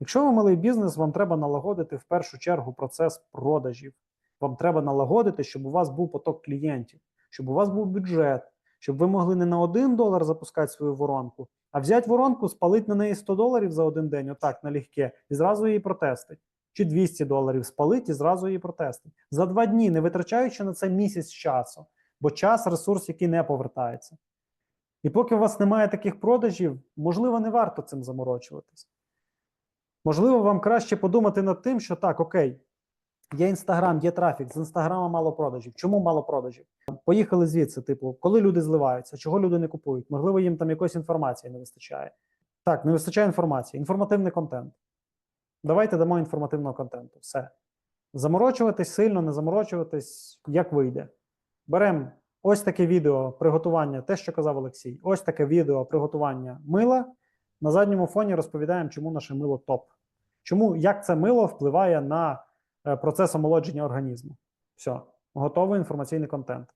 Якщо ви малий бізнес, вам треба налагодити в першу чергу процес продажів. Вам треба налагодити, щоб у вас був поток клієнтів, щоб у вас був бюджет, щоб ви могли не на один долар запускати свою воронку, а взяти воронку, спалити на неї 100 доларів за один день, отак налегке, і зразу її протестити. Чи 200 доларів спалити і зразу її протестити. За два дні, не витрачаючи на це місяць часу, бо час ресурс, який не повертається. І поки у вас немає таких продажів, можливо, не варто цим заморочуватись. Можливо, вам краще подумати над тим, що так, окей, є інстаграм, є трафік, з інстаграма мало продажів. Чому мало продажів? Поїхали звідси, типу, коли люди зливаються, чого люди не купують? Можливо, їм там якоїсь інформації не вистачає. Так, не вистачає інформації, інформативний контент. Давайте дамо інформативного контенту. Все. Заморочуватись сильно, не заморочуватись, як вийде. Беремо ось таке відео приготування, те, що казав Олексій. Ось таке відео приготування мила. На задньому фоні розповідаємо, чому наше мило топ. Чому як це мило впливає на е, процес омолодження організму. Все, готовий інформаційний контент.